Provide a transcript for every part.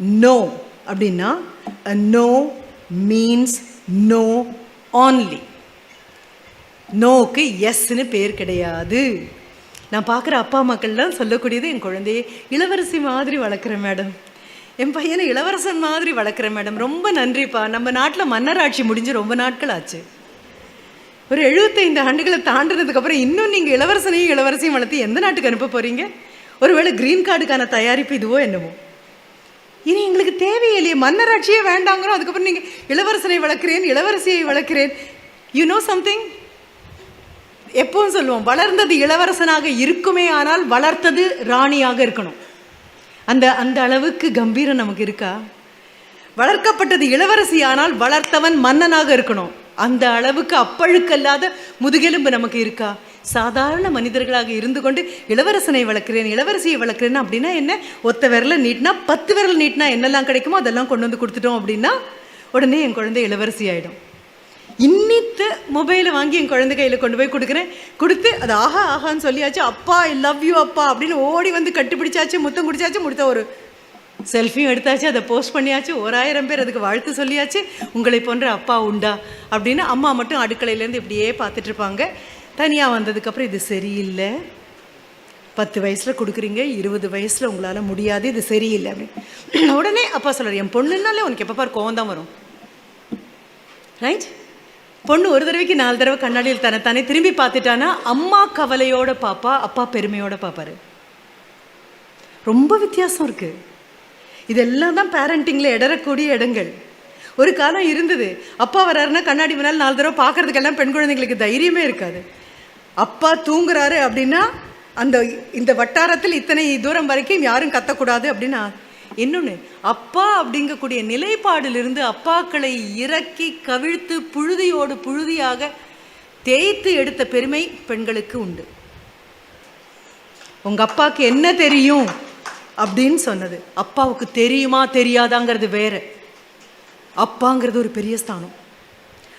No அப்படின்னா no means no only நோக்கு எஸ்ன்னு பேர் கிடையாது. நான் பார்க்குற அப்பா மக்கள்லாம் சொல்லக்கூடியது என் குழந்தையை இளவரசி மாதிரி வளர்க்குறேன் மேடம். என் பையனை இளவரசன் மாதிரி வளர்க்குறேன் மேடம். ரொம்ப நன்றிப்பா. நம்ம நாட்டில் மன்னராட்சி முடிஞ்சு ரொம்ப நாட்கள் ஆச்சு. ஒரு எழுபத்தைந்து ஆண்டுகளை தாண்டினதுக்கப்புறம் இன்னும் நீங்கள் இளவரசனையும் இளவரசையும் வளர்த்து எந்த நாட்டுக்கு அனுப்ப போகிறீங்க ஒருவேளை க்ரீன் கார்டுக்கான தயாரிப்பு இதுவோ என்னவோ? இனி எங்களுக்கு தேவையில்லையே மன்னராட்சியே வேண்டாங்கிறோம். அதுக்கப்புறம் நீங்கள் இளவரசனை வளர்க்குறேன் இளவரசியை வளர்க்கிறேன். யூ நோ சம்திங் எப்பவும் சொல்லுவோம் வளர்ந்தது இளவரசனாக இருக்குமே ஆனால் வளர்த்தது ராணியாக இருக்கணும். அந்த அந்த அளவுக்கு கம்பீரம் நமக்கு இருக்கா? வளர்க்கப்பட்டது இளவரசி ஆனால் வளர்த்தவன் மன்னனாக இருக்கணும். அந்த அளவுக்கு அப்பழுக்கல்லாத முதுகெலும்பு நமக்கு இருக்கா? சாதாரண மனிதர்களாக இருந்து கொண்டு இளவரசனை வளர்க்குறேன் இளவரசியை வளர்க்குறேன் அப்படின்னா என்ன? ஒத்த விரல நீட்டினா பத்து விரல் நீட்டினா என்னெல்லாம் கிடைக்குமோ அதெல்லாம் கொண்டு வந்து கொடுத்துட்டோம் அப்படின்னா உடனே என் குழந்தை இளவரசி ஆகிடும் இன்னித்த மொபைலை வாங்கி என் குழந்தை கையில் கொண்டு போய் கொடுக்குறேன். கொடுத்து அது ஆஹா ஆஹான்னு சொல்லியாச்சு. அப்பா ஐ லவ் யூ அப்பா அப்படின்னு ஓடி வந்து கட்டுப்பிடிச்சாச்சு முத்தம் குடிச்சாச்சு முடித்த ஒரு செல்ஃபியும் எடுத்தாச்சு அதை போஸ்ட் பண்ணியாச்சு. ஓராயிரம் பேர் அதுக்கு வாழ்த்து சொல்லியாச்சு. உங்களை போன்ற அப்பா உண்டா அப்படின்னு அம்மா மட்டும் அடுக்கலையிலேருந்து இப்படியே பார்த்துட்ருப்பாங்க தனியாக வந்ததுக்கப்புறம் இது சரியில்லை. பத்து வயசில் கொடுக்குறீங்க இருபது வயசில் உங்களால் முடியாது இது சரியில்லை அப்படின்னு. உடனே அப்பா சொல்கிறார் என் பொண்ணுனாலே உனக்கு எப்போ பார் கோவம் தான் வரும். ரைட் பொண்ணு ஒரு தடவைக்கு நாலு தடவை கண்ணாடியில் தன்னை தானே திரும்பி பார்த்துட்டானா? அம்மா கவலையோட பாப்பா அப்பா பெருமையோட பார்ப்பாரு ரொம்ப வித்தியாசம் இருக்குது இதெல்லாம் தான் பேரண்டிங்கில் இடறக்கூடிய இடங்கள். ஒரு காலம் இருந்தது. அப்பா வராருன்னா கண்ணாடி முன்னால் நாலு தடவை பார்க்கறதுக்கெல்லாம் பெண் குழந்தைங்களுக்கு தைரியமே இருக்காது. அப்பா தூங்குறாரு அப்படின்னா அந்த இந்த வட்டாரத்தில் இத்தனை தூரம் வரைக்கும் யாரும் கத்தக்கூடாது அப்படின்னா இன்னொன்று அப்பா அப்படிங்கக்கூடிய நிலைப்பாடிலிருந்து அப்பாக்களை இறக்கி கவிழ்த்து புழுதியோடு புழுதியாக தேய்த்து எடுத்த பெருமை பெண்களுக்கு உண்டு. உங்கள் அப்பாவுக்கு என்ன தெரியும் அப்படின்னு சொன்னது. அப்பாவுக்கு தெரியுமா தெரியாதாங்கிறது வேற. அப்பாங்கிறது ஒரு பெரிய ஸ்தானம்.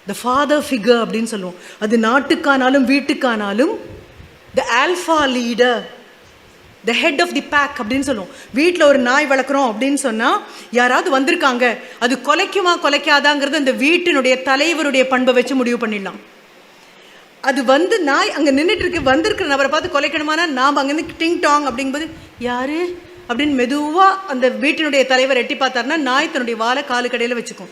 த ஃபாதர் ஃபிகர் அப்படின்னு சொல்லுவோம். அது நாட்டுக்கானாலும் வீட்டுக்கானாலும் the alpha leader the head of the pack அப்படின்னு சொல்லுவோம். வீட்டில் ஒரு நாய் வளர்க்குறோம் அப்படின்னு சொன்னால் யாராவது வந்திருக்காங்க அது கொலைக்குமா கொலைக்காதாங்கிறது அந்த வீட்டினுடைய தலைவருடைய பண்பை வச்சு முடிவு பண்ணிடலாம். அது வந்து நாய் அங்கே நின்றுட்டு இருக்கு வந்திருக்கிற நபரை பார்த்து கொலைக்கணுமானா நாம் அங்கேருந்து டிங் டாங் அப்படிங்கும்போது யார்? அப்படின்னு மெதுவாக அந்த வீட்டினுடைய தலைவர் எட்டி பார்த்தாருன்னா நாய் தன்னுடைய வாழை காலு கடையில் வச்சுக்கும்.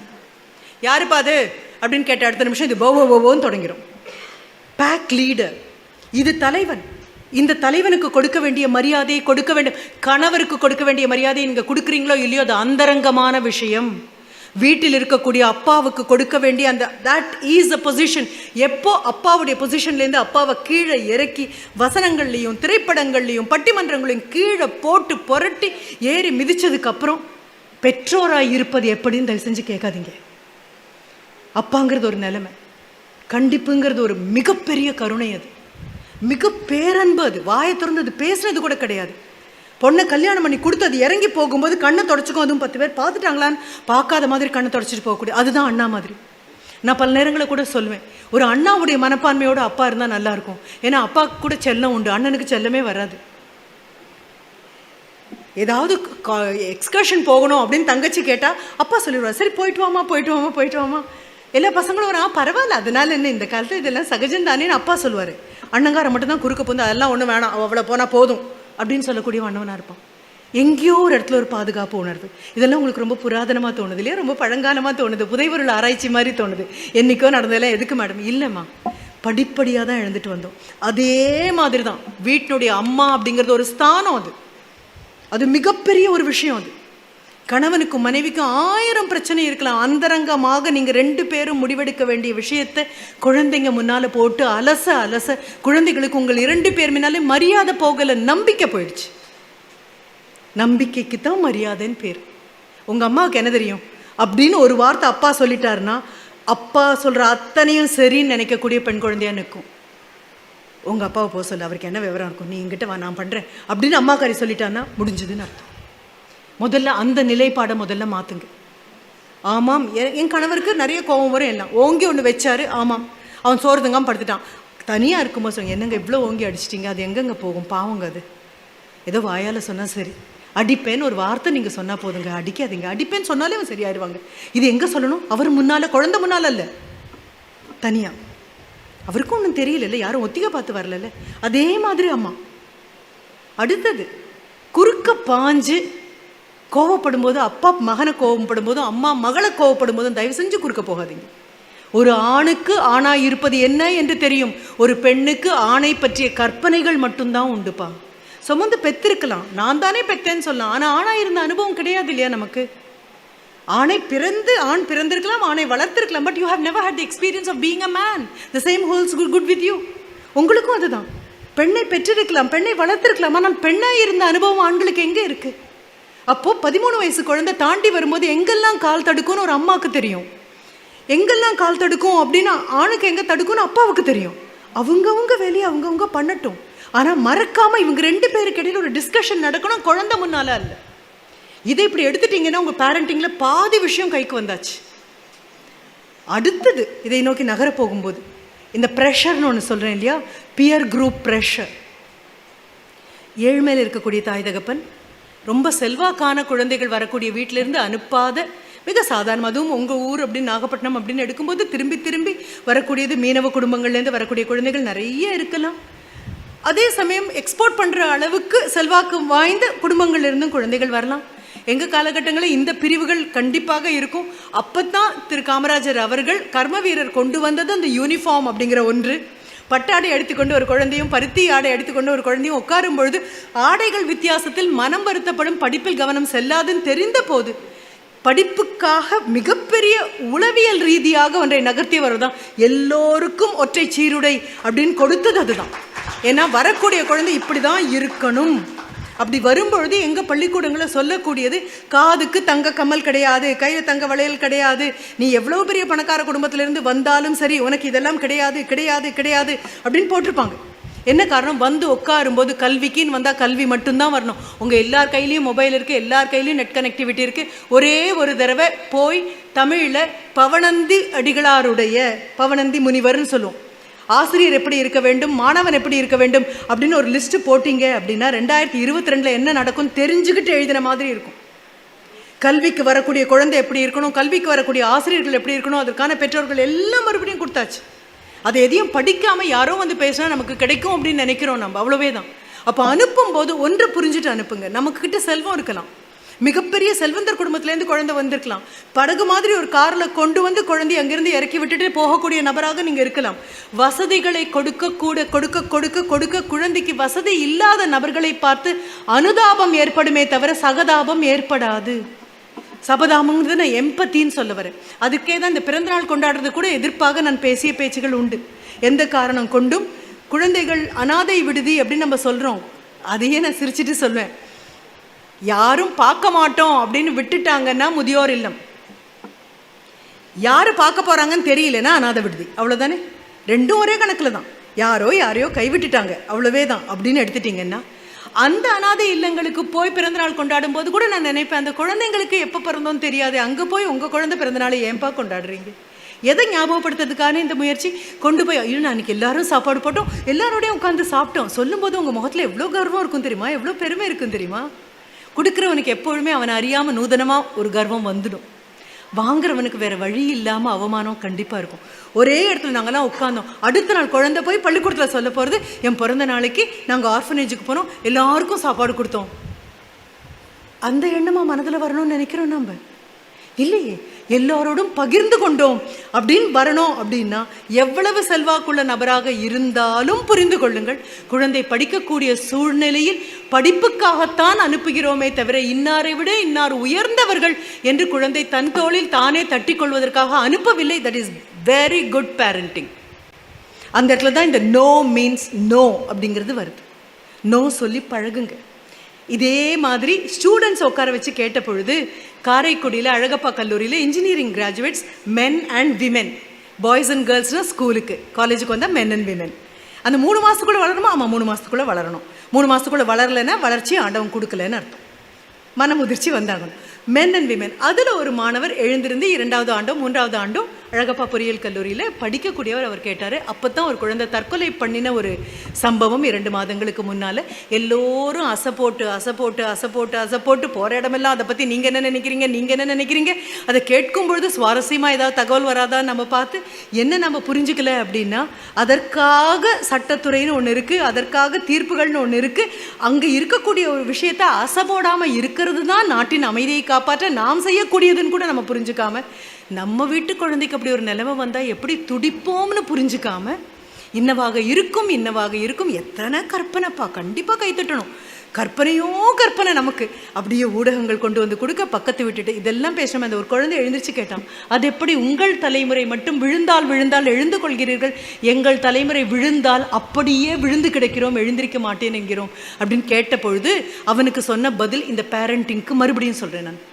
யாருப்பா அது? அப்படின்னு கேட்ட அடுத்த நிமிஷம் இது போவோ போவோன்னு தொடங்கிடும் பேக் லீடர் இது தலைவன். இந்த தலைவனுக்கு கொடுக்க வேண்டிய மரியாதையை கொடுக்க வேண்டும். கணவருக்கு கொடுக்க வேண்டிய மரியாதையை நீங்கள் கொடுக்குறீங்களோ இல்லையோ அது அந்தரங்கமான விஷயம். வீட்டில் இருக்கக்கூடிய அப்பாவுக்கு கொடுக்க வேண்டிய அந்த தட் ஈஸ் அ பொசிஷன் எப்போ அப்பாவுடைய பொசிஷன்லேருந்து அப்பாவை கீழே இறக்கி வசனங்கள்லையும் திரைப்படங்கள்லையும் பட்டிமன்றங்களையும் கீழே போட்டு புரட்டி ஏறி மிதித்ததுக்கப்புறம் பெற்றோராக இருப்பது எப்படின்னு தயவு செஞ்சு கேட்காதீங்க. அப்பாங்கிறது ஒரு நிலைமை. கண்டிப்புங்கிறது ஒரு மிகப்பெரிய கருணை அது. மிக பேரன்பு அது. வாயை திறந்து அது பேசுனது கூட கிடையாது. பொண்ணை கல்யாணம் பண்ணி கொடுத்து அது இறங்கி போகும்போது கண்ணை தொடச்சிக்கும் அதுவும் பத்து பேர் பார்த்துட்டாங்களான்னு பார்க்காத மாதிரி கண்ணை தொடச்சிட்டு போகக்கூடிய அதுதான் அண்ணா மாதிரி. நான் பல நேரங்களில் கூட சொல்லுவேன் ஒரு அண்ணாவுடைய மனப்பான்மையோட அப்பா இருந்தால் நல்லா இருக்கும். ஏன்னா அப்பாவுக்கு கூட செல்லம் உண்டு அண்ணனுக்கு செல்லமே வராது. ஏதாவது எக்ஸ்கர்ஷன் போகணும் அப்படின்னு தங்கச்சி கேட்டால் அப்பா சொல்லிடுவார் சரி போயிட்டு வாமா போயிட்டு வாமா போயிட்டு வாமா எல்லா பசங்களும் ஒரு ஆ பரவாயில்ல அதனால என்ன இந்த காலத்தில் இதெல்லாம் சகஜம் தானேன்னு அப்பா சொல்லுவார். அண்ணங்கார மட்டும்தான் குறுக்க போந்து அதெல்லாம் ஒன்றும் வேணாம் அவ்வளோ போனால் போதும் அப்படின்னு சொல்லக்கூடிய அண்ணவனாக இருப்பான். எங்கேயோ ஒரு இடத்துல ஒரு பாதுகாப்பு உணர்வு. இதெல்லாம் உங்களுக்கு ரொம்ப புராதனமாக தோணுது இல்லையா? ரொம்ப பழங்காலமாக தோணுது புதைவருள் ஆராய்ச்சி மாதிரி தோணுது. என்றைக்கோ நடந்ததெல்லாம் எதுக்கு மேடம்? இல்லைம்மா படிப்படியாக தான் எழுந்துட்டு வந்தோம். அதே மாதிரி தான் வீட்டினுடைய அம்மா அப்படிங்கிறது ஒரு ஸ்தானம் அது. அது மிகப்பெரிய ஒரு விஷயம் அது. கணவனுக்கும் மனைவிக்கும் ஆயிரம் பிரச்சனை இருக்கலாம். அந்தரங்கமாக நீங்கள் ரெண்டு பேரும் முடிவெடுக்க வேண்டிய விஷயத்தை குழந்தைங்க முன்னால் போட்டு அலச அலச குழந்தைகளுக்கு உங்கள் இரண்டு பேர் முன்னாலே மரியாதை போகலை நம்பிக்கை போயிடுச்சு. நம்பிக்கைக்கு தான் மரியாதைன்னு பேர். உங்கள் அம்மாவுக்கு என்ன தெரியும்? அப்படின்னு ஒரு வார்த்தை அப்பா சொல்லிட்டாருன்னா அப்பா சொல்கிற அத்தனையும் சரின்னு நினைக்கக்கூடிய பெண் குழந்தையாக நிற்கும். உங்கள் அப்பாவை போக சொல்லு அவருக்கு என்ன விவரம் இருக்கும்? நீ எங்கிட்ட வா நான் பண்ணுறேன் அப்படின்னு அம்மாக்காரி சொல்லிட்டான்னா முடிஞ்சதுன்னு அர்த்தம். முதல்ல அந்த நிலைப்பாடை முதல்ல மாற்றுங்க ஆமாம் என் கணவருக்கு நிறைய கோபம் வரும் எல்லாம். ஓங்கி ஒன்று வச்சாரு ஆமாம். அவன் சோறுதுங்காமல் படுத்துட்டான். தனியாக இருக்குமா சொல்லுங்க என்னங்க இவ்வளோ ஓங்கி அடிச்சிட்டிங்க? அது எங்கெங்கே போகும்? பாவங்க அது. ஏதோ வாயால் சொன்னால் சரி. அடிப்பேன்னு ஒரு வார்த்தை நீங்கள் சொன்னால் போதுங்க. அடிக்காதீங்க. அடிப்பேன்னு சொன்னாலே அவன் சரியாயிருவாங்க. இது எங்கே சொல்லணும்? அவர் முன்னால் குழந்தை முன்னால் இல்லை தனியாக அவருக்கும் ஒன்றும் தெரியல யாரும் ஒத்திக பார்த்து வரல அதே மாதிரி அம்மா. அடுத்தது குறுக்க பாஞ்சு கோவப்படும் போது அப்பா மகனை கோவப்படும் போதும் அம்மா மகளை கோவப்படும் போதும் தயவு செஞ்சு குறுக்க போகாதீங்க. ஒரு ஆணுக்கு ஆணாய் இருப்பது என்ன என்று தெரியும். ஒரு பெண்ணுக்கு ஆணை பற்றிய கற்பனைகள் மட்டும்தான் உண்டுப்பா சுமந்து பெத்திருக்கலாம். நான் தானே பெத்தேன்னு சொல்லலாம். ஆனால் ஆணாய் இருந்த அனுபவம் கிடையாது இல்லையா நமக்கு? ஆணை பிறந்து ஆண் பிறந்திருக்கலாம் ஆணை வளர்த்திருக்கலாம். But you have never had the experience of being a man the same holds good good with you உங்களுக்கும் அதுதான். பெண்ணை பெற்றிருக்கலாம் பெண்ணை வளர்த்திருக்கலாம். ஆனால் பெண்ணாக இருந்த அனுபவம் ஆண்களுக்கு எங்கே இருக்குது அப்போ பதிமூணு வயசு குழந்தை தாண்டி வரும்போது எங்கெல்லாம் கால் தடுக்கும்னு ஒரு அம்மாவுக்கு தெரியும். எங்கெல்லாம் கால் தடுக்கும் அப்படின்னு ஆணுக்கு எங்கே தடுக்கும்னு அப்பாவுக்கு தெரியும். அவங்கவுங்க வேலையை அவங்கவுங்க பண்ணட்டும். ஆனால் மறக்காமல் இவங்க ரெண்டு பேருக்கு இடையில ஒரு டிஸ்கஷன் நடக்கணும் குழந்தை முன்னால அல்ல. இதை இப்படி எடுத்துட்டீங்கன்னா உங்கள் பேரண்டிங்கில் பாதி விஷயம் கைக்கு வந்தாச்சு. அடுத்தது இதை நோக்கி நகர போகும்போது இந்த ப்ரெஷர்னு ஒன்று சொல்கிறேன் இல்லையா? பியர் குரூப் ப்ரெஷர் ஏழ்மையில் இருக்கக்கூடிய தாய் தகப்பன் ரொம்ப செல்வாக்கான குழந்தைகள் வரக்கூடிய வீட்டிலேருந்து அனுப்பாத மிக சாதாரண அதுவும் உங்கள் ஊர் அப்படின்னு நாகப்பட்டினம் அப்படின்னு எடுக்கும்போது திரும்பி திரும்பி வரக்கூடியது மீனவ குடும்பங்கள்லேருந்து வரக்கூடிய குழந்தைகள் நிறைய இருக்கலாம். அதே சமயம் எக்ஸ்போர்ட் பண்ணுற அளவுக்கு செல்வாக்கு வாய்ந்த குடும்பங்கள்லேருந்தும் குழந்தைகள் வரலாம். எங்கள் காலகட்டங்களில் இந்த பிரிவுகள் கண்டிப்பாக இருக்கும். அப்போ தான் திரு காமராஜர் அவர்கள் கர்ம வீரர் கொண்டு வந்தது அந்த யூனிஃபார்ம் அப்படிங்கிற ஒன்று. பட்டாடை எடுத்துக்கொண்டு ஒரு குழந்தையும் பருத்தி ஆடை எடுத்துக்கொண்டு ஒரு குழந்தையும் உட்காரும் பொழுது ஆடைகள் வித்தியாசத்தில் மனம் வருத்தப்படும் படிப்பில் கவனம் செல்லாதுன்னு தெரிந்த போது படிப்புக்காக மிகப்பெரிய உளவியல் ரீதியாக ஒன்றை நகர்த்தியவர் தான். எல்லோருக்கும் ஒற்றை சீருடை அப்படின்னு கொடுத்தது அதுதான். ஏன்னா வரக்கூடிய குழந்தை இப்படி தான் இருக்கணும். அப்படி வரும்பொழுது எங்கள் பள்ளிக்கூடங்களில் சொல்லக்கூடியது காதுக்கு தங்க கம்மல் கிடையாது கையில் தங்க வளையல் கிடையாது நீ எவ்வளோ பெரிய பணக்கார குடும்பத்திலேருந்து வந்தாலும் சரி உனக்கு இதெல்லாம் கிடையாது கிடையாது கிடையாது அப்படின்னு போட்டிருப்பாங்க. என்ன காரணம்? வந்து உட்காரும்போது கல்விக்குன்னு வந்தால் கல்வி மட்டும்தான் வரணும். உங்கள் எல்லார் கையிலையும் மொபைல் இருக்குது எல்லார் கையிலையும் நெட் கனெக்டிவிட்டி இருக்குது ஒரே ஒரு தடவை போய் தமிழில் பவனந்தி அடிகளாருடைய பவனந்தி முனிவர்னு சொல்லுவோம். ஆசிரியர் எப்படி இருக்க வேண்டும் மாணவன் எப்படி இருக்க வேண்டும் அப்படின்னு ஒரு லிஸ்ட் போட்டிங்க அப்படின்னா ரெண்டாயிரத்தி இருபத்தி ரெண்டில் என்ன நடக்கும் தெரிஞ்சுக்கிட்டு எழுதின மாதிரி இருக்கும். கல்விக்கு வரக்கூடிய குழந்தை எப்படி இருக்கணும் கல்விக்கு வரக்கூடிய ஆசிரியர்கள் எப்படி இருக்கணும் அதற்கான பெற்றோர்கள் எல்லாம் மறுபடியும் கொடுத்தாச்சு. அது எதையும் படிக்காமல் யாரோ வந்து பேசினா நமக்கு கிடைக்கும் அப்படின்னு நினைக்கிறோம் நம்ம அவ்வளோவே தான் அப்போ அனுப்பும்போது ஒன்று புரிஞ்சுட்டு அனுப்புங்க. நமக்கிட்ட செல்வம் இருக்கலாம். மிகப்பெரிய செல்வந்தர் குடும்பத்திலேருந்து குழந்தை வந்திருக்கலாம். படகு மாதிரி ஒரு காரில் கொண்டு வந்து குழந்தை அங்கிருந்து இறக்கி விட்டுட்டு போகக்கூடிய நபராக நீங்கள் இருக்கலாம். வசதிகளை கொடுக்க கூட கொடுக்க கொடுக்க கொடுக்க குழந்தைக்கு வசதி இல்லாத நபர்களை பார்த்து அனுதாபம் ஏற்படுமே தவிர சகதாபம் ஏற்படாது. சபதாமங்கிறது நான் எம்பத்தின்னு சொல்ல வரேன் அதுக்கே தான் இந்த பிறந்தநாள் கொண்டாடுறது கூட எதிர்ப்பாக நான் பேசிய பேச்சுகள் உண்டு. எந்த காரணம் கொண்டும் குழந்தைகள் அனாதை விடுதி அப்படின்னு நம்ம சொல்கிறோம் அதையே நான் சிரிச்சுட்டு சொல்லுவேன் யாரும் பார்க்க மாட்டோம் அப்படின்னு விட்டுட்டாங்கன்னா முதியோர் இல்லம். யார் பார்க்க போகிறாங்கன்னு தெரியலன்னா அநாத விடுதி. அவ்வளோதானே ரெண்டும் ஒரே கணக்கில் தான். யாரோ யாரையோ கைவிட்டுட்டாங்க. அவ்வளவே தான் அப்படின்னு எடுத்துட்டிங்கன்னா அந்த அனாதை இல்லங்களுக்கு போய் பிறந்தநாள் கொண்டாடும் போது கூட நான் நினைப்பேன் அந்த குழந்தைங்களுக்கு எப்போ பிறந்தோன்னு தெரியாது. அங்கே போய் உங்கள் குழந்தை பிறந்தநாளை ஏன்பா கொண்டாடுறீங்க? எதை ஞாபகப்படுத்துறதுக்கான இந்த முயற்சி? கொண்டு போய் ஐயோ நான் அன்றைக்கி எல்லாரும் சாப்பாடு போட்டோம். எல்லாரோடையும் உட்காந்து சாப்பிட்டோம். சொல்லும்போது உங்கள் முகத்தில் எவ்வளோ கர்வம் இருக்கும் தெரியுமா? எவ்வளோ பெருமை இருக்கும் தெரியுமா? கொடுக்குறவனுக்கு எப்பொழுதுமே அவனை அறியாமல் நூதனமாக ஒரு கர்வம் வந்துடும். வாங்குறவனுக்கு வேறு வழி இல்லாமல் அவமானம் கண்டிப்பாக இருக்கும். ஒரே இடத்துல நாங்கள்லாம் உட்காந்தோம் அடுத்த நாள் குழந்தை போய் பள்ளிக்கூடத்தில் சொல்ல போகிறது என் பிறந்த நாளைக்கு நாங்கள் ஆர்ஃபனேஜுக்கு போனோம். எல்லாருக்கும் சாப்பாடு கொடுத்தோம். அந்த எண்ணமாக மனதில் வரணும்னு நினைக்கிறோம் நம்ம. இல்லையே. எல்லாரோடும் பகிர்ந்து கொண்டோம். அப்படின்னு வரணும் அப்படின்னா எவ்வளவு செல்வாக்குள்ள நபராக இருந்தாலும் புரிந்து கொள்ளுங்கள். குழந்தை படிக்கக்கூடிய சூழ்நிலையில் படிப்புக்காகத்தான் அனுப்புகிறோமே தவிர இன்னாரை விட இன்னார் உயர்ந்தவர்கள் என்று குழந்தை தன் தோளில் தானே தட்டி கொள்வதற்காக அனுப்பவில்லை. That is very good parenting அந்த இடத்துல தான் இந்த நோ மீன்ஸ் நோ அப்படிங்கிறது வருது. நோ சொல்லி பழகுங்க. இதே மாதிரி ஸ்டூடெண்ட்ஸ் உட்கார வச்சு கேட்ட பொழுது காரைக்குடியில் அழகப்பா கல்லூரியில் engineering graduates men and women boys and கேர்ள்ஸ்னால் ஸ்கூலுக்கு காலேஜுக்கு வந்தால் மென் அண்ட் விமென் அந்த மூணு மாதத்துக்குள்ளே வளரணுமா? ஆமாம் மூணு மாதத்துக்குள்ளே வளரணும். மூணு மாதத்துக்குள்ளே வளரலைன்னா வளர்ச்சி ஆண்டவன் கொடுக்கலன்னு அர்த்தம். மன முதிர்ச்சி வந்தாகணும். மென் அண்ட் விமென் அதில் ஒரு மாணவர் எழுந்திருந்து இரண்டாவது ஆண்டோ மூன்றாவது ஆண்டோ அழகப்பா பொறியியல் கல்லூரியில் படிக்கக்கூடியவர் அவர் கேட்டார். அப்போ தான் ஒரு குழந்தை தற்கொலை பண்ணின ஒரு சம்பவம் இரண்டு மாதங்களுக்கு முன்னால். எல்லோரும் அசை போட்டு அசை போட்டு அசை போட்டு அசை போட்டு போகிற இடமெல்லாம் அதை பற்றி நீங்கள் என்ன நினைக்கிறீங்க? நீங்கள் என்ன நினைக்கிறீங்க? அதை கேட்கும் பொழுது சுவாரஸ்யமாக ஏதாவது தகவல் வராதான்னு நம்ம பார்த்து என்ன நம்ம புரிஞ்சுக்கல அப்படின்னா அதற்காக சட்டத்துறைன்னு ஒன்று இருக்குது அதற்காக தீர்ப்புகள்னு ஒன்று இருக்குது அங்கே இருக்கக்கூடிய ஒரு விஷயத்தை அசை போடாமல் இருக்கிறது தான் நாட்டின் அமைதியை காப்பாற்ற நாம் செய்யக்கூடியதுன்னு கூட நம்ம புரிஞ்சுக்காம நம்ம வீட்டு குழந்தைக்கு அப்படி ஒரு நிலைமை வந்தால் எப்படி துடிப்போம்னு புரிஞ்சுக்காம இன்னவாக இருக்கும் இன்னவாக இருக்கும். எத்தனை கற்பனைப்பா? கண்டிப்பாக கைத்தட்டணும் கற்பனையோ கற்பனை நமக்கு. அப்படியே ஊடகங்கள் கொண்டு வந்து கொடுக்க பக்கத்து விட்டுட்டு இதெல்லாம் பேசாமல் அந்த ஒரு குழந்தை எழுந்திரிச்சு கேட்டான். அது எப்படி உங்கள் தலைமுறை மட்டும் விழுந்தால் விழுந்தால் எழுந்து கொள்கிறீர்கள்? எங்கள் தலைமுறை விழுந்தால் அப்படியே விழுந்து கிடக்கிறோம் எழுந்திருக்க மாட்டேன் என்கிறோம். அப்படின்னு கேட்ட பொழுது அவனுக்கு சொன்ன பதில் இந்த பேரண்டிங்க்கு மறுபடியும் சொல்கிறேன் நான்.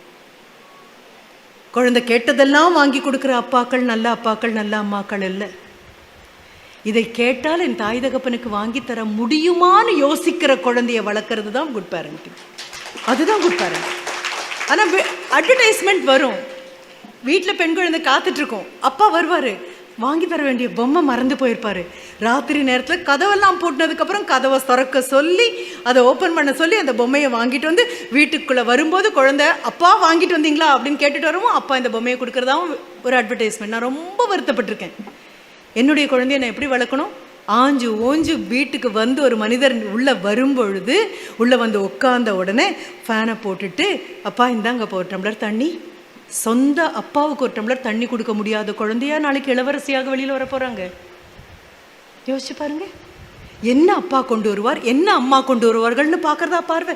குழந்தை கேட்டதெல்லாம் வாங்கி கொடுக்குற அப்பாக்கள் நல்ல அப்பாக்கள் நல்ல அம்மாக்கள் இல்லை. இதை கேட்டால் என் தாய் தகப்பனுக்கு வாங்கி தர முடியுமான்னு யோசிக்கிற குழந்தைய வளர்க்குறது தான் குட் பேரண்டிங் அதுதான் குட் பேரண்டிங் ஆனால் அட்வர்டைஸ்மெண்ட் வரும். வீட்டில் பெண் குழந்தை காத்துட்ருக்கோம் அப்பா வருவார். வாங்கி தர வேண்டிய பொம்மை மறந்து போயிருப்பாரு. ராத்திரி நேரத்தில் கதவெல்லாம் பூட்டினதுக்கப்புறம் கதவை திறக்க சொல்லி அதை ஓப்பன் பண்ண சொல்லி அந்த பொம்மையை வாங்கிட்டு வந்து வீட்டுக்குள்ளே வரும்போது குழந்தை அப்பா வாங்கிட்டு வந்தீங்களா? அப்படின்னு கேட்டுட்டு வரவும். அப்பா இந்த பொம்மையை கொடுக்குறதாவும் ஒரு அட்வர்டைஸ்மெண்ட் நான் ரொம்ப வருத்தப்பட்டிருக்கேன். என்னுடைய குழந்தைய நான் எப்படி வளர்க்கணும்? ஆஞ்சு ஓஞ்சு வீட்டுக்கு வந்து ஒரு மனிதர் உள்ளே வரும்பொழுது உள்ளே வந்து உட்காந்த உடனே ஃபேனை போட்டுட்டு அப்பா இந்தாங்க இப்போ ஒரு டம்ளர் தண்ணி. சொந்த அப்பாவுக்கு ஒரு டம்ளர் தண்ணி கொடுக்க முடியாத குழந்தையா நாளைக்கு இளவரசியாக வெளியில் வர போகிறாங்க யோசிச்சு பாருங்க. என்ன அப்பா கொண்டு வருவார் என்ன அம்மா கொண்டு வருவார்கள்னு பார்க்குறதா பார்வை.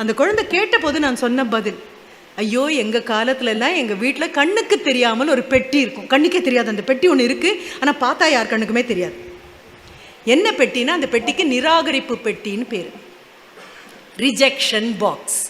அந்த குழந்தை கேட்டபோது நான் சொன்ன பதில் ஐயோ எங்கள் காலத்துலலாம் எங்கள் வீட்டில் கண்ணுக்கு தெரியாமல் ஒரு பெட்டி இருக்கும். கண்ணுக்கே தெரியாது அந்த பெட்டி ஒன்று இருக்குது ஆனால் பார்த்தா யார் கண்ணுக்குமே தெரியாது. என்ன பெட்டினா அந்த பெட்டிக்கு நிராகரிப்பு பெட்டின்னு பேர். ரிஜெக்ஷன் பாக்ஸ்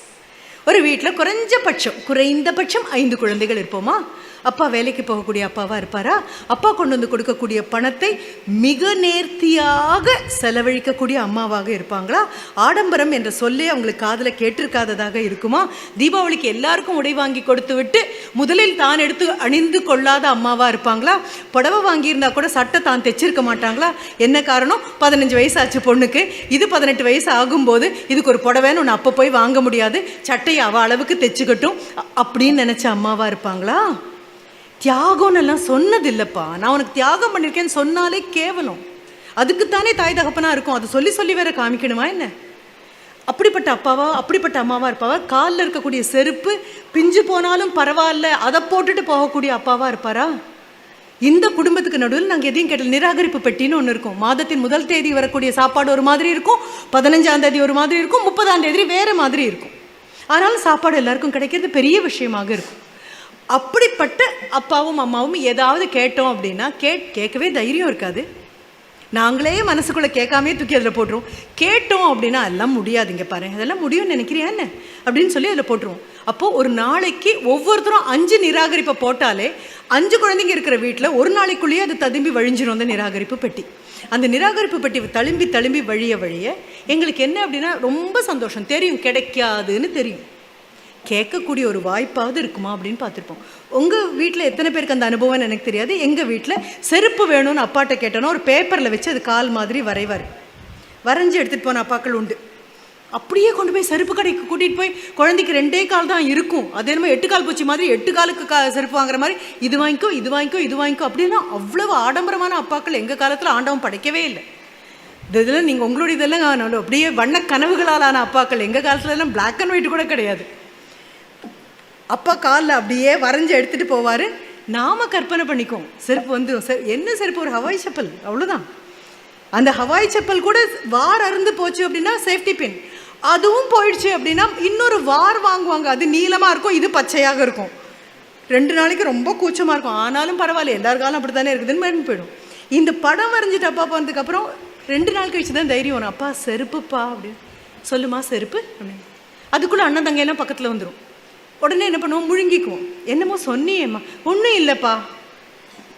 ஒரு வீட்டில் குறைஞ்சபட்சம் குறைந்தபட்சம் ஐந்து குழந்தைகள் இருப்போமா? அப்பா வேலைக்கு போகக்கூடிய அப்பாவாக இருப்பாரா? அப்பா கொண்டு வந்து கொடுக்கக்கூடிய பணத்தை மிக நேர்த்தியாக செலவழிக்கக்கூடிய அம்மாவாக இருப்பாங்களா? ஆடம்பரம் என்ற சொல்லே அவங்களுக்கு காதில் கேட்டிருக்காததாக இருக்குமா? தீபாவளிக்கு எல்லாருக்கும் உடை வாங்கி கொடுத்து விட்டு முதலில் தான் எடுத்து அணிந்து கொள்ளாத அம்மாவாக இருப்பாங்களா? புடவை வாங்கியிருந்தா கூட சட்டை தான் தைச்சிருக்க மாட்டாங்களா? என்ன காரணம்? பதினஞ்சு வயசு ஆச்சு பொண்ணுக்கு. இது பதினெட்டு வயசு ஆகும்போது இதுக்கு ஒரு புடவைன்னு ஒன்று அப்போ போய் வாங்க முடியாது. சட்டையை அவ அளவுக்கு தைச்சுக்கட்டும். அப்படின்னு நினச்ச அம்மாவாக இருப்பாங்களா? தியாகம்னு எல்லாம் சொன்னதில்லைப்பா. நான் உனக்கு தியாகம் பண்ணியிருக்கேன்னு சொன்னாலே கேவலம். அதுக்குத்தானே தாய் தகப்பனாக இருக்கும். அதை சொல்லி சொல்லி வேற காமிக்கணுமா என்ன? அப்படிப்பட்ட அப்பாவா? அப்படிப்பட்ட அம்மாவா இருப்பாவா? காலில் இருக்கக்கூடிய செருப்பு பிஞ்சு போனாலும் பரவாயில்ல அதை போட்டுட்டு போகக்கூடிய அப்பாவா இருப்பாரா? இந்த குடும்பத்துக்கு நடுவில் நாங்கள் எதையும் கேட்டல். நிராகரிப்பு பெட்டின்னு ஒன்று இருக்கும். மாதத்தின் முதல் தேதி வரக்கூடிய சாப்பாடு ஒரு மாதிரி இருக்கும். பதினஞ்சாம் தேதி ஒரு மாதிரி இருக்கும். முப்பதாம் தேதி வேறு மாதிரி இருக்கும். ஆனாலும் சாப்பாடு எல்லாருக்கும் கிடைக்கிறது பெரிய விஷயமாக இருக்கும். அப்படிப்பட்ட அப்பாவும் அம்மாவும் ஏதாவது கேட்டோம் அப்படின்னா கே கேட்கவே தைரியம் இருக்காது. நாங்களே மனசுக்குள்ளே கேட்காமே தூக்கி அதில் போட்டுருவோம். கேட்டோம் அப்படின்னா எல்லாம் முடியாதுங்க பாரு. அதெல்லாம் முடியும்னு நினைக்கிறியா என்ன? அப்படின்னு சொல்லி அதில் போட்டுருவோம். அப்போது ஒரு நாளைக்கு ஒவ்வொருத்தரும் அஞ்சு நிராகரிப்பை போட்டாலே அஞ்சு குழந்தைங்க இருக்கிற வீட்டில் ஒரு நாளைக்குள்ளேயே அது ததும்பி வழிஞ்சிரும் அந்த நிராகரிப்பு பெட்டி. அந்த நிராகரிப்பு பெட்டி தழும்பி தழும்பி வழிய வழிய எங்களுக்கு என்ன அப்படின்னா ரொம்ப சந்தோஷம். தெரியும் கிடைக்காதுன்னு தெரியும். கேட்கக்கூடிய ஒரு வாய்ப்பாவது இருக்குமா அப்படின்னு பார்த்துருப்போம். உங்கள் வீட்டில் எத்தனை பேருக்கு அந்த அனுபவம்னு எனக்கு தெரியாது. எங்கள் வீட்டில் செருப்பு வேணும்னு அப்பாட்ட கேட்டோன்னா ஒரு பேப்பரில் வச்சு அது கால் மாதிரி வரைவார். வரைஞ்சி எடுத்துகிட்டு போன அப்பாக்கள் உண்டு. அப்படியே கொண்டு போய் செருப்பு கடைக்கு கூட்டிகிட்டு போய் குழந்தைக்கு ரெண்டே கால் தான் இருக்கும். அது என்னமோ எட்டு கால் பூச்சி மாதிரி எட்டு காலுக்கு கா செருப்பு வாங்குற மாதிரி இது வாங்கிக்கோ இது வாங்கிக்கோ இது வாங்கிக்கோ அப்படின்னா அவ்வளவு ஆடம்பரமான அப்பாக்கள் எங்கள் காலத்தில் ஆண்டவன் படைக்கவே இல்லை. இந்த இதில் நீங்கள் உங்களுடைய இதெல்லாம் அப்படியே வண்ண கனவுகளாலான அப்பாக்கள் எங்கள் காலத்துலலாம் பிளாக் அண்ட் ஒயிட் கூட கிடையாது. அப்பா காலில் அப்படியே வரைஞ்சி எடுத்துகிட்டு போவார். நாம் கற்பனை பண்ணிக்குவோம். செருப்பு வந்துடும் செ என்ன செருப்பு? ஒரு ஹவாய் செப்பல். அவ்வளோதான் அந்த ஹவாய் செப்பல் கூட வார் அருந்து போச்சு அப்படின்னா சேஃப்டி பின் அதுவும் போயிடுச்சு அப்படின்னா இன்னொரு வார் வாங்குவாங்க. அது நீளமாக இருக்கும் இது பச்சையாக இருக்கும். ரெண்டு நாளைக்கு ரொம்ப கூச்சமாக இருக்கும். ஆனாலும் பரவாயில்ல. எல்லார் காலம் அப்படி தானே இருக்குதுன்னு மறந்து போயிடும். இந்த படம் வரைஞ்சிட்டு அப்பா போனதுக்கப்புறம் ரெண்டு நாள் கழிச்சு தான் தைரியம் வரும். அப்பா செருப்புப்பா அப்படின்னு. சொல்லுமா செருப்பு அப்படின்னு. அதுக்குள்ளே அண்ணன் தங்கையெல்லாம் பக்கத்தில் வந்துடும் உடனே என்ன பண்ணுவோம்? முழுங்கிக்குவோம். என்னமோ சொன்னியேம்மா. ஒன்றும் இல்லைப்பா.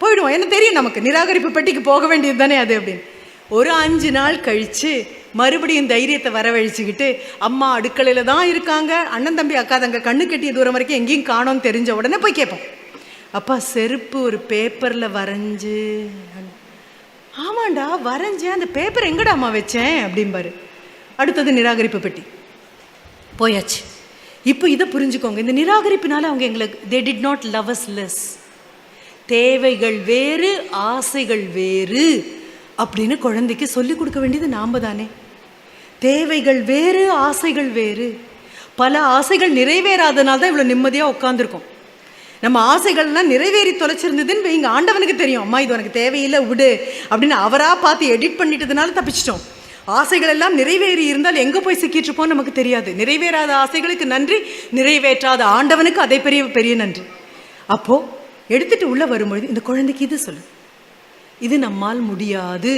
போயிடுவோம். என்ன தெரியும் நமக்கு? நிராகரிப்பு பெட்டிக்கு போக வேண்டியது தானே அது அப்படின்னு. ஒரு அஞ்சு நாள் கழித்து மறுபடியும் தைரியத்தை வரவழைச்சிக்கிட்டு அம்மா அடுக்கலையில் தான் இருக்காங்க. அண்ணன் தம்பி அக்கா தங்க கண்ணு கட்டிய தூரம் வரைக்கும் எங்கேயும் காணோம்னு தெரிஞ்ச உடனே போய் கேட்போம். அப்பா செருப்பு ஒரு பேப்பரில் வரைஞ்சு. ஆமாண்டா வரைஞ்சேன் அந்த பேப்பர் எங்கடாம்மா வச்சேன்? அப்படிம்பாரு. அடுத்தது நிராகரிப்பு பெட்டி. போயாச்சு. இப்போ இதை புரிஞ்சுக்கோங்க. இந்த நிராகரிப்பினால அவங்க எங்களுக்கு they did not love us less தேவைகள் வேறு ஆசைகள் வேறு அப்படின்னு குழந்தைக்கு சொல்லி கொடுக்க வேண்டியது நாம் தானே. தேவைகள் வேறு ஆசைகள் வேறு. பல ஆசைகள் நிறைவேறாதனால தான் இவ்வளோ நிம்மதியாக உட்காந்துருக்கோம் நம்ம ஆசைகள்லாம் நிறைவேறி தொலைச்சிருந்ததுன்னு எங்கள் ஆண்டவனுக்கு தெரியும். அம்மா இது உனக்கு தேவையில்லை விடு. அப்படின்னு அவராக பார்த்து எடிட் பண்ணிட்டதுனால தப்பிச்சிட்டோம். ஆசைகள் எல்லாம் நிறைவேறி இருந்தால் எங்கே போய் சிக்கிட்டு இருப்போம் நமக்கு தெரியாது. நிறைவேறாத ஆசைகளுக்கு நன்றி நிறைவேற்றாத ஆண்டவனுக்கு அதே பெரிய பெரிய நன்றி. அப்போ எடுத்துட்டு உள்ள வரும்பொழுது இந்த குழந்தைக்கு இது சொல்லு. இது நம்மால் முடியாது.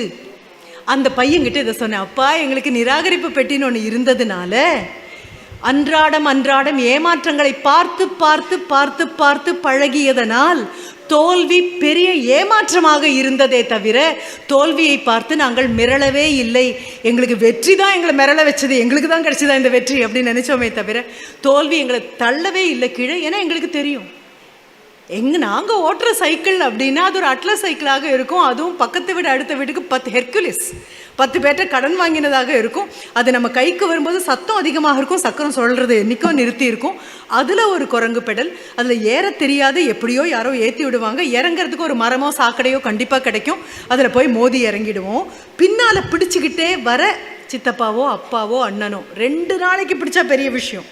அந்த பையன்கிட்ட இதை சொன்னேன் அப்பா எங்களுக்கு நிராகரிப்பு பெட்டின்னு ஒன்று இருந்ததுனால அன்றாடம் அன்றாடம் ஏமாற்றங்களை பார்த்து பார்த்து பார்த்து பார்த்து பழகியதனால் தோல்வி பெரிய ஏமாற்றமாக இருந்ததே தவிர தோல்வியை பார்த்து நாங்கள் மிரளவே இல்லை. எங்களுக்கு வெற்றி தான் எங்களை மிரள வச்சது. எங்களுக்கு தான் கிடைச்சதா இந்த வெற்றி அப்படின்னு நினைச்சோமே தவிர தோல்வி எங்களை தள்ளவே இல்லை கீழே. ஏன்னா எங்களுக்கு தெரியும். எங்கே நாங்கள் ஓட்டுற சைக்கிள் அப்படின்னா அது ஒரு அட்லஸ் சைக்கிளாக இருக்கும். அதுவும் பக்கத்து வீடு அடுத்த வீட்டுக்கு பத்து ஹெர்குலிஸ் பத்து பேர்ட்ட கடன் வாங்கினதாக இருக்கும். அது நம்ம கைக்கு வரும்போது சத்தம் அதிகமாக இருக்கும். சக்கரம் சொல்கிறது என்றைக்கும் நிறுத்தி இருக்கும். அதில் ஒரு குரங்கு பெடல். அதில் ஏற தெரியாது எப்படியோ யாரோ ஏற்றி விடுவாங்க. இறங்குறதுக்கு ஒரு மரமோ சாக்கடையோ கண்டிப்பாக கிடைக்கும். அதில் போய் மோதி இறங்கிடுவோம். பின்னால் பிடிச்சிக்கிட்டே வர சித்தப்பாவோ அப்பாவோ அண்ணனோ ரெண்டு நாளைக்கு பிடிச்சா பெரிய விஷயம்.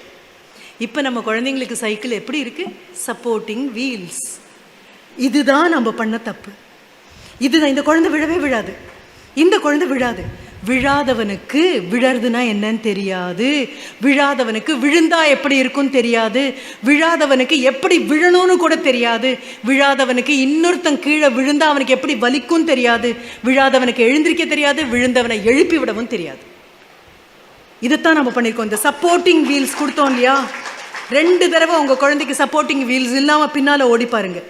இப்போ நம்ம குழந்தைங்களுக்கு சைக்கிள் எப்படி இருக்கு? சப்போர்ட்டிங் வீல்ஸ் இதுதான் நம்ம பண்ண தப்பு. இதுதான் இந்த குழந்தை விழவே விழாது. இந்த குழந்தை விழாது. விழாதவனுக்கு விழறதுனா என்னன்னு தெரியாது. விழாதவனுக்கு விழுந்தா எப்படி இருக்கும்னு தெரியாது. விழாதவனுக்கு எப்படி விழணும்னு கூட தெரியாது. விழாதவனுக்கு இன்னொருத்தன் கீழே விழுந்தா அவனுக்கு எப்படி வலிக்கும் தெரியாது. விழாதவனுக்கு எழுந்திருக்க தெரியாது விழுந்தவனை எழுப்பி விடவும் தெரியாது. இதைத்தான் நம்ம பண்ணியிருக்கோம். இந்த சப்போர்ட்டிங் வீல்ஸ் கொடுத்தோம் இல்லையா? ரெண்டு தடவை உங்கள் குழந்தைக்கு சப்போர்ட்டிங் வீல்ஸ் இல்லாமல் பின்னால் ஓடி பாருங்க.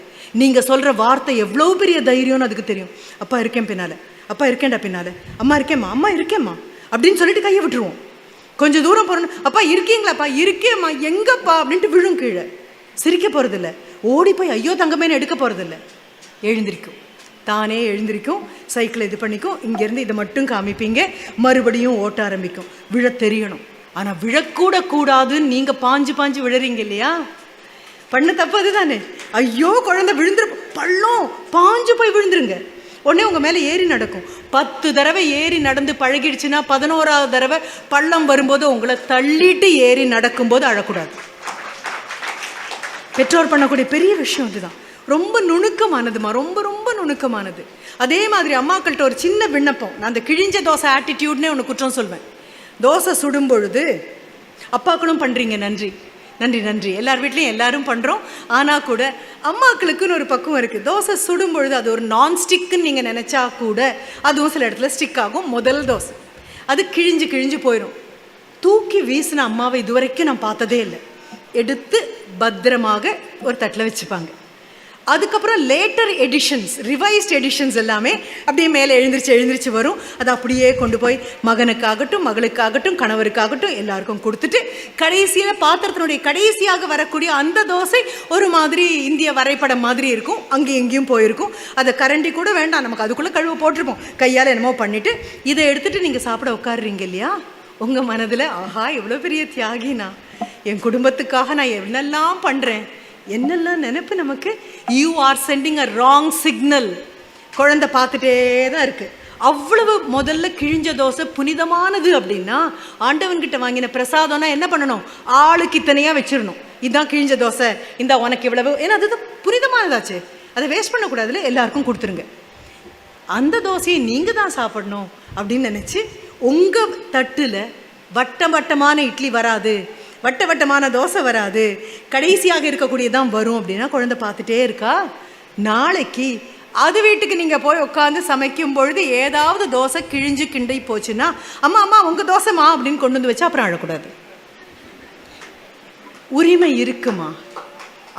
நீங்கள் சொல்கிற வார்த்தை எவ்வளோ பெரிய தைரியம்னு அதுக்கு தெரியும். அப்பா இருக்கேன் பின்னால். அப்பா இருக்கேன்டா பின்னால். அம்மா இருக்கேம்மா. அம்மா இருக்கேம்மா. அப்படின்னு சொல்லிட்டு கையை விட்டுருவோம். கொஞ்சம் தூரம் போகிறோம் அப்பா இருக்கீங்களாப்பா? இருக்கேம்மா. எங்கப்பா? அப்படின்ட்டு விழும் கீழே. சிரிக்க போகிறதில்ல ஓடி போய் ஐயோ தங்கமேன்னு எடுக்க போகிறதில்ல எழுந்திருக்கும். தானே எழுந்திருக்கும். சைக்கிளை இது பண்ணிக்கும். இங்கேருந்து இதை மட்டும் காமிப்பீங்க. மறுபடியும் ஓட்ட ஆரம்பிக்கும். விழ தெரியணும். ஆனால் விழக்கூட கூடாதுன்னு நீங்கள் பாஞ்சு பாஞ்சு விழுறீங்க இல்லையா? பண்ண தப்பு அதுதானே. ஐயோ குழந்தை விழுந்துரு பள்ளம் பாஞ்சு போய் விழுந்துருங்க. உடனே உங்கள் மேலே ஏறி நடக்கும். பத்து தடவை ஏறி நடந்து பழகிடுச்சுன்னா பதினோராவது தடவை பள்ளம் வரும்போது உங்களை தள்ளிட்டு ஏறி நடக்கும்போது அழக்கூடாது. பெற்றோர் பண்ணக்கூடிய பெரிய விஷயம் இதுதான். ரொம்ப நுணுக்கமானதுமா ரொம்ப ரொம்ப நுணுக்கமானது. அதே மாதிரி அம்மாக்கள்கிட்ட ஒரு சின்ன விண்ணப்பம். நான் அந்த கிழிஞ்ச தோசை ஆட்டிடியூட்னே ஒன்று குற்றம் சொல்வேன். தோசை சுடும் பொழுது அப்பாக்களும் பண்ணுறீங்க நன்றி. நன்றி நன்றி. எல்லார் வீட்லேயும் எல்லாரும் பண்ணுறோம் ஆனால் கூட அம்மாக்களுக்குன்னு ஒரு பக்குவம் இருக்குது தோசை சுடும் பொழுது அது ஒரு நான் ஸ்டிக்குன்னு நீங்கள் நினச்சா கூட அதுவும் சில இடத்துல ஸ்டிக் ஆகும். முதல் தோசை. அது கிழிஞ்சு கிழிஞ்சு போயிடும் தூக்கி வீசின அம்மாவை இதுவரைக்கும் நான் பார்த்ததே இல்லை. எடுத்து பத்திரமாக ஒரு தட்டில் வச்சுப்பாங்க. அதுக்கப்புறம் லேட்டர் எடிஷன்ஸ் ரிவைஸ்ட் எடிஷன்ஸ் எல்லாமே அப்படியே மேலே எழுந்திரிச்சு எழுந்திரிச்சு வரும். அதை அப்படியே கொண்டு போய் மகனுக்காகட்டும் மகளுக்காகட்டும் கணவருக்காகட்டும் எல்லாருக்கும் கொடுத்துட்டு கடைசியில் பாத்திரத்தினுடைய கடைசியாக வரக்கூடிய அந்த தோசை ஒரு மாதிரி இந்திய வரைபடம் மாதிரி இருக்கும். அங்கேயும் இங்கேயும் போயிருக்கும். அதை கரண்டி கூட வேண்டாம். நமக்கு அதுக்குள்ளே கழுவு போட்டிருப்போம். கையால் என்னமோ பண்ணிவிட்டு இதை எடுத்துகிட்டு நீங்கள் சாப்பிட உட்காடுறீங்க இல்லையா? உங்கள் மனதில் ஆஹா எவ்வளோ பெரிய தியாகினா. என் குடும்பத்துக்காக நான் என்னெல்லாம் பண்ணுறேன் என்னெல்லாம் நினைப்பு நமக்கு? You are sending a wrong signal குழந்தை பார்த்துட்டே தான் இருக்குது அவ்வளவு முதல்ல கிழிஞ்ச தோசை புனிதமானது அப்படின்னா ஆண்டவன்கிட்ட வாங்கின பிரசாதம்னா என்ன பண்ணணும்? ஆளுக்கு இத்தனையாக வச்சிடணும். இதுதான் கிழிஞ்ச தோசை. இந்த உனக்கு இவ்வளவு. ஏன்னா அதுதான் புனிதமானதாச்சு. அதை வேஸ்ட் பண்ணக்கூடாதுல. எல்லாருக்கும் கொடுத்துருங்க. அந்த தோசையை நீங்கள் தான் சாப்பிடணும் அப்படின்னு நினச்சி உங்கள் தட்டில் வட்டம் வட்டமான இட்லி வராது. வட்ட வட்டமான தோசை வராது. கடைசியாக இருக்கக்கூடியதான் வரும் அப்படின்னா குழந்தை பார்த்துட்டே இருக்கா? நாளைக்கு அது வீட்டுக்கு நீங்கள் போய் உட்காந்து சமைக்கும் பொழுது ஏதாவது தோசை கிழிஞ்சு கிண்டி போச்சுன்னா அம்மா அம்மா உங்கள் தோசைமா அப்படின்னு கொண்டு வந்து வச்சா அப்புறம் அழக்கூடாது. உரிமை இருக்குமா?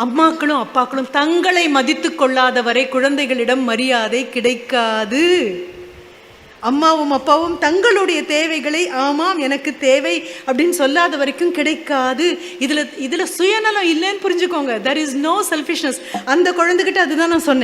அம்மாக்களும் அப்பாக்களும் தங்களை மதித்து கொள்ளாத வரை குழந்தைகளிடம் மரியாதை கிடைக்காது. அம்மாவும் அப்பாவும் தங்களுடைய தேவைகளை ஆமாம் எனக்கு தேவை அப்படின்னு சொல்லாத வரைக்கும் கிடைக்காது. இதில் இதில் சுயநலம் இல்லைன்னு புரிஞ்சுக்கோங்க. தெர் இஸ் நோ செல்ஃபிஷ்னஸ் அந்த குழந்தைகிட்ட அதுதான் நான் சொன்னேன்.